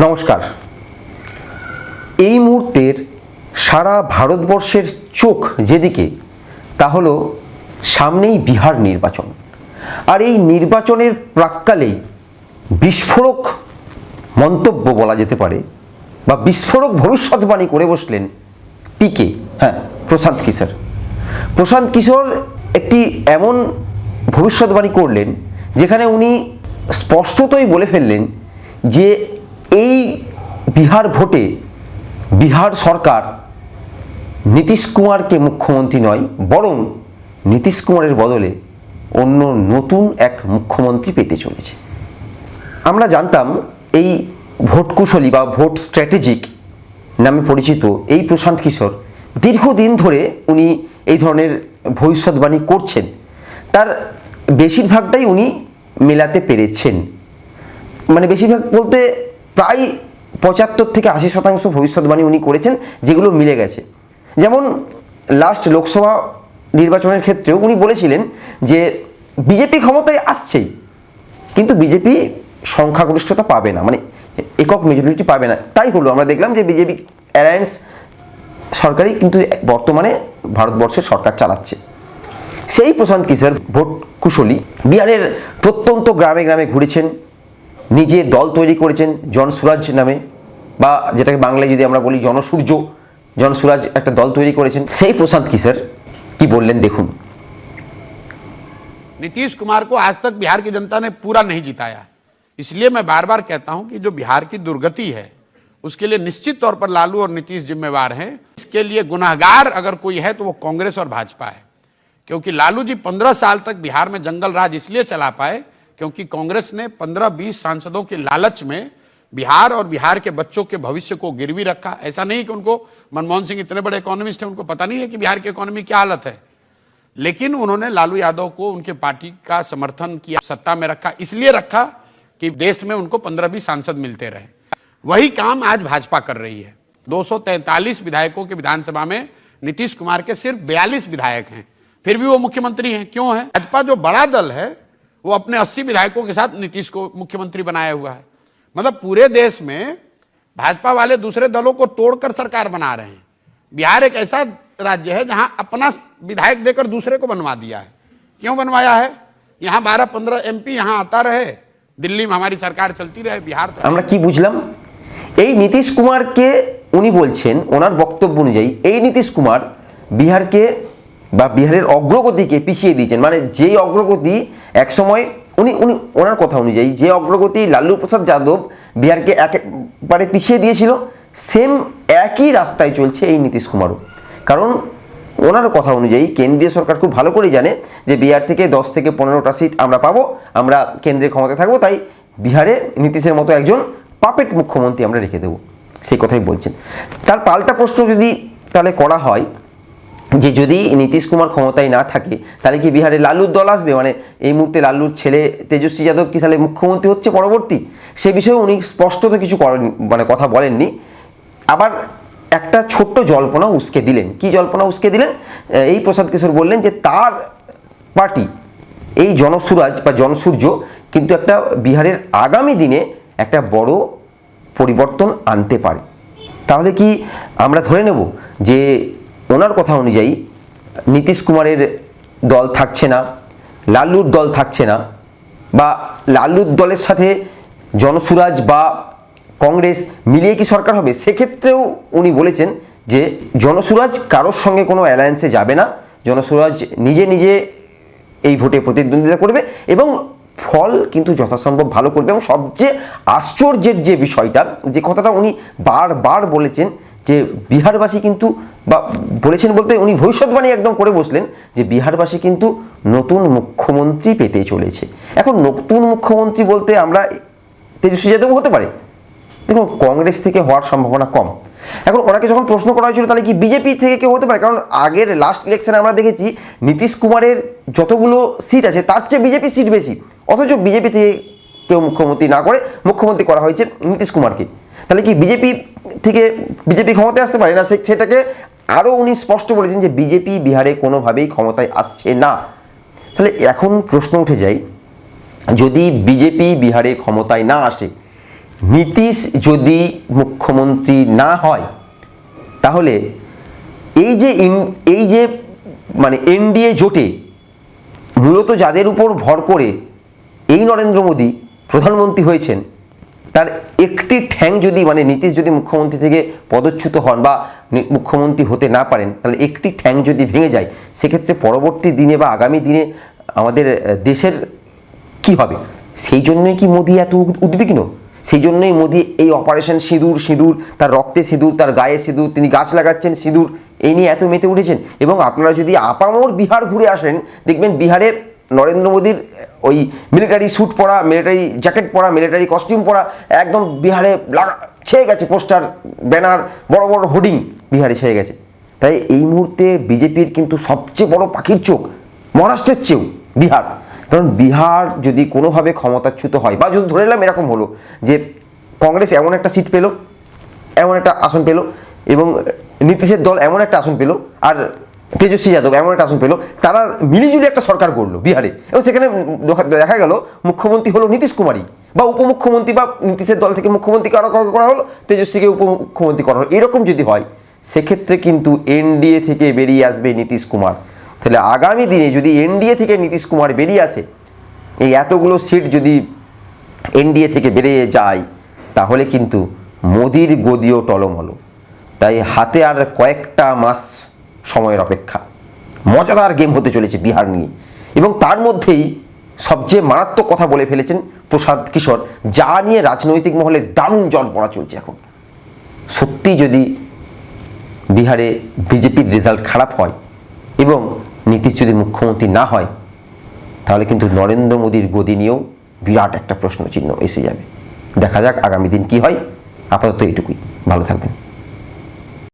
নমস্কার। এই মুহূর্তের সারা ভারতবর্ষের চোখ যেদিকে, তা হলো সামনেই বিহার নির্বাচন। আর এই নির্বাচনের প্রাক্কালেই বিস্ফোরক মন্তব্য বলা যেতে পারে বা বিস্ফোরক ভবিষ্যৎবাণী করে বসলেন পিকে হ্যাঁ প্রশান্ত কিশোর। প্রশান্ত কিশোর একটি এমন ভবিষ্যৎবাণী করলেন যেখানে উনি স্পষ্টতই বলে ফেললেন যে বিহার ভোটে বিহার সরকার নীতিশ কুমারকে মুখ্যমন্ত্রী নয়, বরং নীতিশ কুমারের বদলে অন্য নতুন এক মুখ্যমন্ত্রী পেতে চলেছে। আমরা জানতাম এই ভোট কুশলী বা ভোট স্ট্র্যাটেজিক নামে পরিচিত এই প্রশান্ত কিশোর দীর্ঘদিন ধরে উনি এই ধরনের ভবিষ্যৎবাণী করছেন। তার বেশিরভাগটাই উনি মেলাতে পেরেছেন। মানে বেশিরভাগ বলতে প্রায় পঁচাত্তর থেকে আশি শতাংশ ভবিষ্যৎবাণী উনি করেছেন, যেগুলো মিলে গেছে। যেমন লাস্ট লোকসভা নির্বাচনের ক্ষেত্রেও উনি বলেছিলেন যে বিজেপি ক্ষমতায় আসছেই, কিন্তু বিজেপি সংখ্যাগরিষ্ঠতা পাবে না মানে একক মেজরিটি পাবে না। তাই হলো, আমরা দেখলাম যে বিজেপি অ্যালায়েন্স সরকারই কিন্তু বর্তমানে ভারতবর্ষের সরকার চালাচ্ছে। সেই প্রশান্ত কিশোর ভোট কুশলী বিহারের প্রত্যন্ত গ্রামে গ্রামে ঘুরেছেন নিজে দল তৈরি করেছেন জনসুরাজ নামে বা যেটাকে বাংলায় যদি আমরা বলি জনসূর্য জনসুরাজ একটা দল তৈরি করেছেন সেই প্রশান্ত কিশোর কি বললেন দেখুন नीतीश कुमार को आज तक बिहार की जनता ने पूरा नहीं जिताया इसलिए मैं बार बार कहता हूं कि जो बिहार की दुर्गति है उसके लिए निश्चित तौर पर लालू और नीतीश जिम्मेवार हैं इसके लिए गुनाहगार अगर कोई है तो वो कांग्रेस और भाजपा है क्योंकि लालू जी पंद्रह साल तक बिहार में जंगल राज इसलिए चला पाए क्योंकि कांग्रेस ने पंद्रह बीस सांसदों के लालच में बिहार और बिहार के बच्चों के भविष्य को गिरवी रखा। ऐसा नहीं कि उनको मनमोहन सिंह इतने बड़े इकोनॉमिस्ट हैं, उनको पता नहीं है कि बिहार की इकोनॉमी क्या हालत है। लेकिन उन्होंने लालू यादव को उनके पार्टी का समर्थन किया, सत्ता में रखा, इसलिए रखा कि देश में उनको पंद्रह बीस सांसद मिलते रहे। वही काम आज भाजपा कर रही है। 243 विधायकों के विधानसभा में नीतीश कुमार के सिर्फ़ 42 विधायक हैं। फिर भी वो मुख्यमंत्री हैं, क्यों है? भाजपा जो बड़ा दल है वो अपने 80 विधायकों के साथ नीतीश को मुख्यमंत्री बनाया हुआ है मतलब पूरे देश में भाजपा वाले दूसरे दलों को तोड़कर सरकार बना रहे हैं बिहार एक ऐसा राज्य है जहां अपना विधायक देकर दूसरे को बनवा दिया है क्यों बनवाया है यहां बारह पंद्रह एमपी यहां आता रहे दिल्ली में हमारी सरकार चलती रहे बिहार तो আমরা কি বুঝলাম এই নীতিশ কুমারকে উনি বলছেন ওনার বক্তব্য অনুযায়ী এই নীতিশ কুমার বিহারকে বা বিহারের অগ্রগতিকে পিছিয়ে দিয়েছেন মানে যেই অগ্রগতি একসময় উনি উনি, ওনার কথা অনুযায়ী যে অগ্রগতি লালু প্রসাদ যাদব বিহারকে একেবারে পিছিয়ে দিয়েছিল সেম একই রাস্তায় চলছে এই নীতিশ কুমারও। কারণ ওনার কথা অনুযায়ী কেন্দ্রীয় সরকার খুব ভালো করে জানে যে বিহার থেকে দশ থেকে পনেরোটা সিট আমরা পাবো, আমরা কেন্দ্রে ক্ষমতায় থাকব, তাই বিহারে নীতিশের মতো একজন পাপেট মুখ্যমন্ত্রী আমরা রেখে দেবো, সেই কথাই বলছেন। তার পাল্টা প্রশ্ন যদি তাহলে করা হয় যে যদি নীতিশ কুমার ক্ষমতায় না থাকে, তাহলে কি বিহারে লালুর দল আসবে? মানে এই মুহূর্তে লালুর ছেলে তেজস্বী যাদব কি তাহলে মুখ্যমন্ত্রী হচ্ছে পরবর্তী? সে বিষয়ে উনি স্পষ্টত কিছু করেন মানে কথা বলেননি। আবার একটা ছোট্ট জল্পনা উস্কে দিলেন। কি জল্পনা উস্কে দিলেন? এই প্রসাদ কিশোর বললেন যে তার পার্টি, এই জনসুরাজ বা জনসূর্য কিন্তু একটা বিহারের আগামী দিনে একটা বড় পরিবর্তন আনতে পারে। তাহলে কি আমরা ধরে নেব যে ওনার কথা অনুযায়ী নীতিশ কুমারের দল থাকছে না, লাল্লুর দল থাকছে না, বা লাল্লুর দলের সাথে জনসুরাজ বা কংগ্রেস মিলিয়ে কি সরকার হবে? সেক্ষেত্রেও উনি বলেছেন যে জনসুরাজ কারোর সঙ্গে কোনো অ্যালায়েন্সে যাবে না। জনসুরাজ নিজে নিজে এই ভোটে প্রতিদ্বন্দ্বিতা করবে এবং ফল কিন্তু যথাসম্ভব ভালো করবে। এবং সবচেয়ে আশ্চর্যের যে বিষয়টা, যে কথাটা উনি বারবার বলেছেন যে বিহারবাসী কিন্তু বা বলেছেন বলতে উনি ভবিষ্যৎবাণী একদম করে বসলেন যে বিহারবাসী কিন্তু নতুন মুখ্যমন্ত্রী পেতে চলেছে। এখন নতুন মুখ্যমন্ত্রী বলতে আমরা তেজস্বী যাদব হতে পারে। দেখুন, কংগ্রেস থেকে হওয়ার সম্ভাবনা কম। এখন ওনাকে যখন প্রশ্ন করা হয়েছিল, তাহলে কি বিজেপি থেকে কেউ হতে পারে? কারণ আগের লাস্ট ইলেকশনে আমরা দেখেছি নীতিশ কুমারের যতগুলো সিট আছে, তার চেয়ে বিজেপি সিট বেশি। অথচ বিজেপি থেকে কেউ মুখ্যমন্ত্রী না করে মুখ্যমন্ত্রী করা হয়েছে নীতিশ কুমারকে। তাহলে কি বিজেপি থেকে বিজেপি ক্ষমতায় আসতে পারে? না সেটাকে আরও উনি স্পষ্ট বলেছেন যে বিজেপি বিহারে কোনোভাবেই ক্ষমতায় আসছে না। তাহলে এখন প্রশ্ন উঠে যায়, যদি বিজেপি বিহারে ক্ষমতায় না আসে, নীতিশ যদি মুখ্যমন্ত্রী না হয়, তাহলে এই যে এই যে মানে এনডিএ জোটে মূলত যাদের উপর ভর করে এই নরেন্দ্র মোদী প্রধানমন্ত্রী হয়েছেন তার একটি ঠ্যাং যদি মানে নীতিশ যদি মুখ্যমন্ত্রী থেকে পদচ্যুত হন বা মুখ্যমন্ত্রী হতে না পারেন, তাহলে একটি ঠ্যাং যদি ভেঙে যায়, সেক্ষেত্রে পরবর্তী দিনে বা আগামী দিনে আমাদের দেশের কি হবে? সেই জন্যই কি মোদী এত উদ্বিগ্ন? সেই জন্যই মোদী এই অপারেশন সিঁদুর সিঁদুর, তার রক্তে সিঁদুর, তার গায়ে সিঁদুর, তিনি গাছ লাগাচ্ছেন সিঁদুর, এই নিয়ে এত মেতে উঠেছেন। এবং আপনারা যদি আপামর বিহার ঘুরে আসেন, দেখবেন বিহারের নরেন্দ্র মোদীর ওই মিলিটারি স্যুট পরা মিলিটারি জ্যাকেট পরা মিলিটারি কস্টিউম পরা, একদম বিহারে ছেয়ে গেছে পোস্টার ব্যানার বড় বড় হোর্ডিং বিহারে ছেয়ে গেছে। তাই এই মুহূর্তে বিজেপির কিন্তু সবচেয়ে বড় পাখির চোখ মহারাষ্ট্রের চেয়েও বিহার। কারণ বিহার যদি কোনোভাবে ক্ষমতাচ্যুত হয়, বা যদি ধরে নিলাম এরকম হলো যে কংগ্রেস এমন একটা সিট পেল, এমন একটা আসন পেল, এবং নীতিশের দল এমন একটা আসন পেল, আর তেজস্বী যাদব এমন একটা আসন পেল। তারা মিলিজুলি একটা সরকার করল বিহারে। এবং সেখানে দেখা- গেল, মুখ্যমন্ত্রী হলো নীতিশ কুমারী বা উপমুখ্যমন্ত্রী বা নীতিশের দল থেকে মুখ্যমন্ত্রী কারও করা হলো, তেজস্বীকে উপমুখ্যমন্ত্রী করা হলো। এরকম যদি হয়, সেক্ষেত্রে কিন্তু এনডিএ থেকে বেরিয়ে আসবে নীতিশ কুমার। তাহলে আগামী দিনে যদি এনডিএ থেকে নীতিশ কুমার বেরিয়ে আসে, এই এতগুলো সিট যদি এনডিএ থেকে বেরিয়ে যায়, তাহলে কিন্তু মোদির গদিও টলমলো। তাই হাতে আর কয়েকটা মাস সময়ের অপেক্ষা। মজাদার গেম হতে চলেছে বিহার নিয়ে। এবং তার মধ্যেই সবচেয়ে মারাত্মক কথা বলে ফেলেছেন প্রসাদ কিশোর, যা নিয়ে রাজনৈতিক মহলে দারুণ জল পড়া চলছে এখন। সত্যি যদি বিহারে বিজেপির রেজাল্ট খারাপ হয় এবং নীতিশ যদি মুখ্যমন্ত্রী না হয়, তাহলে কিন্তু নরেন্দ্র মোদীর গদি নিয়েও বিরাট একটা প্রশ্ন চিহ্ন এসে যাবে। দেখা যাক আগামী দিন কি হয়। আপাতত এইটুকুই। ভালো থাকবেন।